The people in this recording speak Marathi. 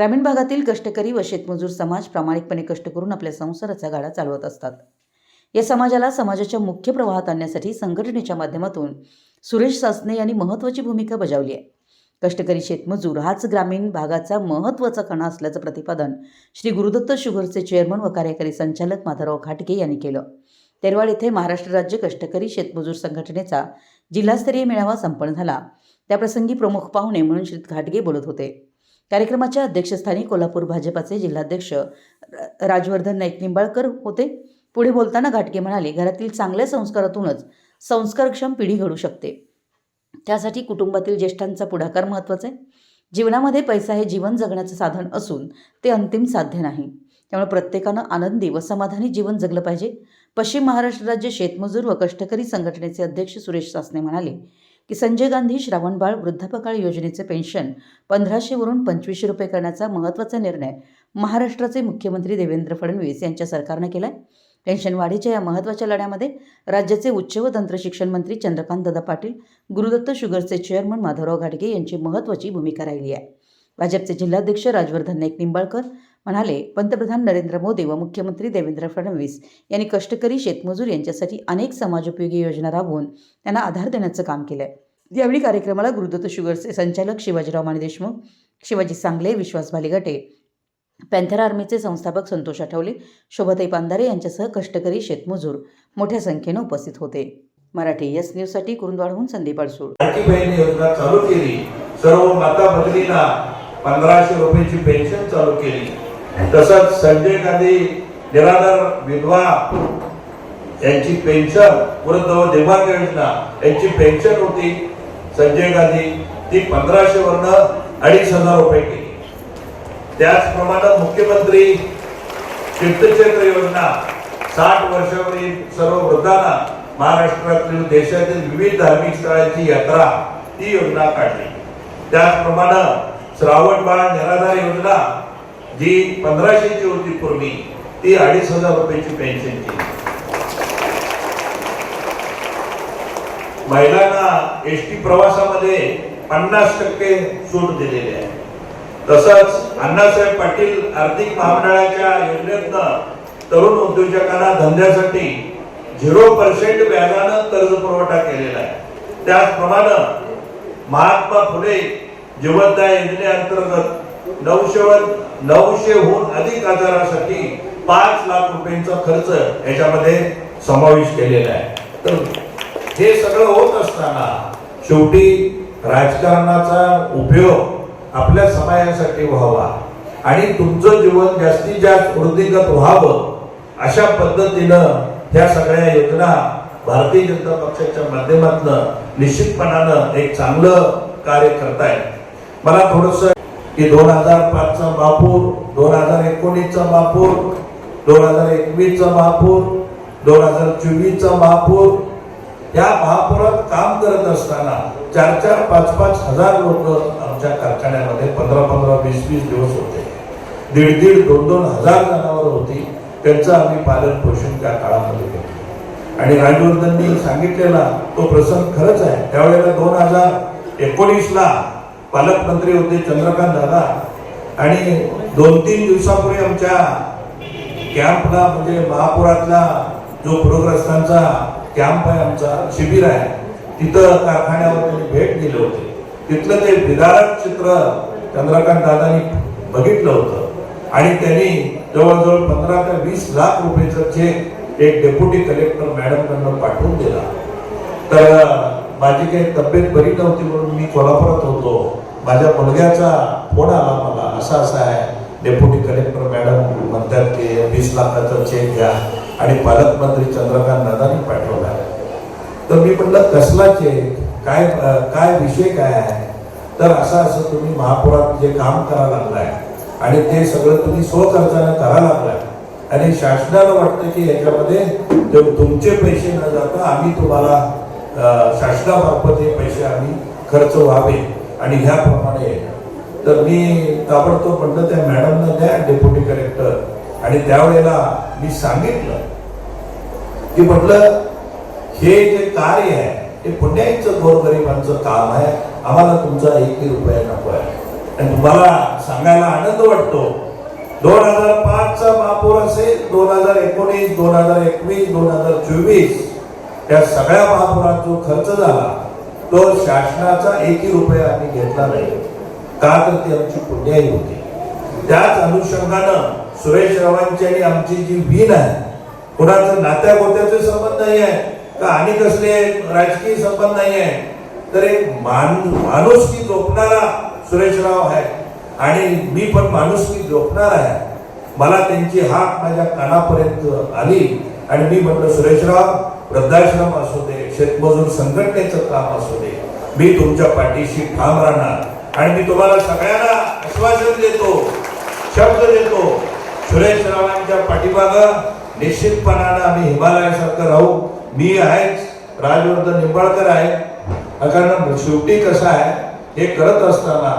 ग्रामीण भागातील कष्टकरी व शेतमजूर समाज प्रामाणिकपणे कष्ट करून आपल्या संसाराचा गाडा चालवत असतात. या समाजाला समाजाच्या मुख्य प्रवाहात आणण्यासाठी संघटनेच्या माध्यमातून सुरेश सासने यांनी महत्त्वाची भूमिका बजावली आहे. कष्टकरी शेतमजूर हाच ग्रामीण भागाचा महत्त्वाचा कणा असल्याचं प्रतिपादन श्री गुरुदत्त शुगरचे चेअरमन व कार्यकारी संचालक माधवराव खाटके यांनी केलं. तेरवाड येथे महाराष्ट्र राज्य कष्टकरी शेतमजूर संघटनेचा जिल्हास्तरीय मेळावा संपन्न झाला. त्याप्रसंगी प्रमुख पाहुणे म्हणून श्री घाटगे बोलत होते. कार्यक्रमाच्या अध्यक्षस्थानी कोल्हापूर भाजपाचे जिल्हाध्यक्ष राजवर्धन नाईक निंबाळकर होते. पुढे बोलताना घाटगे म्हणाले घरातील चांगल्या संस्कारातूनच संस्कारक्षम पिढी घडू शकते. त्यासाठी कुटुंबातील ज्येष्ठांचा पुढाकार महत्त्वाचा आहे. जीवनामध्ये पैसा हे जीवन जगण्याचं साधन असून ते अंतिम साध्य नाही. त्यामुळे प्रत्येकानं आनंदी व समाधानी जीवन जगलं पाहिजे. पश्चिम महाराष्ट्र राज्य शेतमजूर व कष्टकरी संघटनेचे अध्यक्ष सुरेश सासने म्हणाले की संजय गांधी श्रावणबाळ वृद्धापकाळ योजनेचे पेन्शन पंधराशेवरून पंचवीसशे रुपये करण्याचा महत्त्वाचा निर्णय महाराष्ट्राचे मुख्यमंत्री देवेंद्र फडणवीस यांच्या सरकारनं केला आहे पेन्शन वाढीच्या या महत्त्वाच्या लढ्यामध्ये राज्याचे उच्च व तंत्र शिक्षण मंत्री चंद्रकांत दादा पाटील गुरुदत्त शुगरचे चेअरमन माधवराव घाटगे यांची महत्त्वाची भूमिका राहिली आहे. भाजपचे जिल्हाध्यक्ष राजवर्धन नाईक निंबाळकर म्हणाले पंतप्रधान नरेंद्र मोदी व मुख्यमंत्री देवेंद्र फडणवीस यांनी कष्टकरी शेतमजूर यांच्यासाठी अनेक समाजोपयोगी योजना राबवून त्यांना आधार देण्याचं काम केलं आहे यावेळी कार्यक्रमाला गुरुदत्त शुगरचे संचालक शिवाजीराव माने देशमुख शिवाजी सांगले विश्वास भालेगटे पॅन्थर आर्मीचे संस्थापक संतोष आठवले शोभाताई पांधारे यांच्यासह कष्टकरी शेतमजूर मोठ्या संख्येनं उपस्थित होते. मराठी यस न्यूजसाठी कुरुंदवाडहून संदीप अडसूळ. योजना चालू केली. सर्व माता भगिनींना पंधराशे रुपयाची पेन्शन चालू केली. तसंच संजय गांधी निराधार विधवा यांची पेन्शन वृद्ध व दिव्यांग योजना यांची पेन्शन होती. संजय गांधी ती पंधराशे वरनं अडीच हजार रुपये केली. त्याचप्रमाणे मुख्यमंत्री तीर्थक्षेत्र योजना साठ वर्षावरील सर्व वृद्धांना महाराष्ट्रातील देशातील विविध धार्मिक स्थळांची यात्रा ही योजना काढली. त्याचप्रमाणे श्रावण बाळ निराधार योजना जी पंधराशेची होती पूर्वी ती अडीच हजार रुपयाची पेन्शन महिलांना एस टी प्रवासामध्ये पन्नास टक्के सूट दिलेली आहे. तसंच अण्णासाहेब पाटील आर्थिक महामंडळाच्या योजनेतनं तरुण उद्योजकांना धंद्यासाठी झिरो पर्सेंट व्याजानं कर्ज पुरवठा केलेला आहे. त्याचप्रमाणे महात्मा फुले जीवनदाय योजनेअंतर्गत नऊशे नऊशेहून अधिक आजारासाठी पाच लाख रुपयांचा खर्च याच्यामध्ये समावेश केलेला आहे. तर हे सगळं होत असताना शेवटी राजकारणाचा उपयोग आपल्या समाजासाठी व्हावा आणि तुमचं जीवन जास्तीत जास्त वृद्धिगत व्हावं अशा पद्धतीनं ह्या सगळ्या योजना भारतीय जनता पक्षाच्या माध्यमातून निश्चितपणानं एक चांगलं कार्य करतायत. मला थोडस की दोन हजार पाचचा महापूर दोन हजार एकोणीसचा महापूर दोन हजार एकवीसचा महापूर दोन हजार चोवीसचा महापूर या महापुरात काम करत असताना चार चार पाच पाच हजार लोक आमच्या कारखान्यामध्ये पंधरा पंधरा वीस वीस दिवस होते. दीड दीड दोन दोन हजार जनावर होती. त्यांचं आम्ही पालन पोषण त्या काळामध्ये केलं. आणि राजवर्धननी सांगितलेला तो प्रसंग खरंच आहे. त्यावेळेला दोन हजार एकोणीसला पालकमंत्री होते चंद्रकांत दादा. आणि दोन तीन दिवसापूर्वी आमच्या कॅम्पला म्हणजे महापुरातला जो पूरग्रस्तांचा कॅम्प आहे आमचा शिबिर आहे तिथं कारखान्यावर त्यांनी भेट दिली होती. तिथलं ते विदारक चित्र चंद्रकांत दादांनी बघितलं होतं. आणि त्यांनी जवळजवळ पंधरा ते वीस लाख रुपयेचं चेक एक डेप्युटी कलेक्टर मॅडमकडनं पाठवून दिला. तर माझी काही तब्येत बरी नव्हती म्हणून मी कोल्हापुरात होतो. माझ्या मुलग्याचा फोन आला मला. असा असा आहे. डेप्युटी कलेक्टर मॅडम म्हणतात की वीस लाखाचा चेक घ्या आणि पालकमंत्री चंद्रकांत दादांनी पाठवला आहे. तर मी म्हटलं कसला चेक काय काय विषय काय आहे? तर असं असं तुम्ही महापुरात जे काम करायला लागलाय आणि ते सगळं तुम्ही स्वखर्चानं करायला लागलाय. आणि शासनाला वाटतं की याच्यामध्ये तुमचे पैसे न जाता आम्ही तुम्हाला शासनामार्फत हे पैसे आम्ही खर्च व्हावे आणि ह्याप्रमाणे तर मी ताबडतोब म्हटलं त्या मॅडमनं द्या डेप्युटी कलेक्टर. आणि त्यावेळेला मी सांगितलं. की म्हटलं हे जे कार्य आहे हे पुण्याईचं गोरगरिबांचं काम आहे. आम्हाला तुमचा एकही रुपया नको आहे. आणि तुम्हाला सांगायला आनंद वाटतो. दोन हजार पाचचा महापूर असेल दोन हजार एकोणीस दोन हजार एकवीस दोन हजार चोवीस. त्या सगळ्या महापुरात जो खर्च झाला तो शासनाचा एकही रुपया आम्ही घेतला नाही. का तर ती आमची पुण्याई होती. त्याच अनुषंगानं सुरेश रावांची आणि आमची जी वीण आहे कुणाचं नात्या गोत्याचे संबंध नाही आहे का आणि कसले राजकीय संबंध नाही आहे तर एक मान माणुसकी जोपणारा सुरेशराव आहे. आणि मी पण माणुसकी जोपणार आहे. मला त्यांची हाक माझ्या कानापर्यंत आली आणि मी म्हटलं सुरेशराव वृद्धाश्रम असू दे शेतमजूर संघटनेचं काम असू दे मी तुमच्या पाठीशी ठाम राहणार. आणि मी तुम्हाला सगळ्यांना आश्वासन देतो शब्द देतो सुरेश रावांच्या पाठीमाग निश्चितपणानं आम्ही हिमालयासारखं राहू. मी आहेच राजवर्धन निंबाळकर आहे. कारण शेवटी कसं आहे हे करत असताना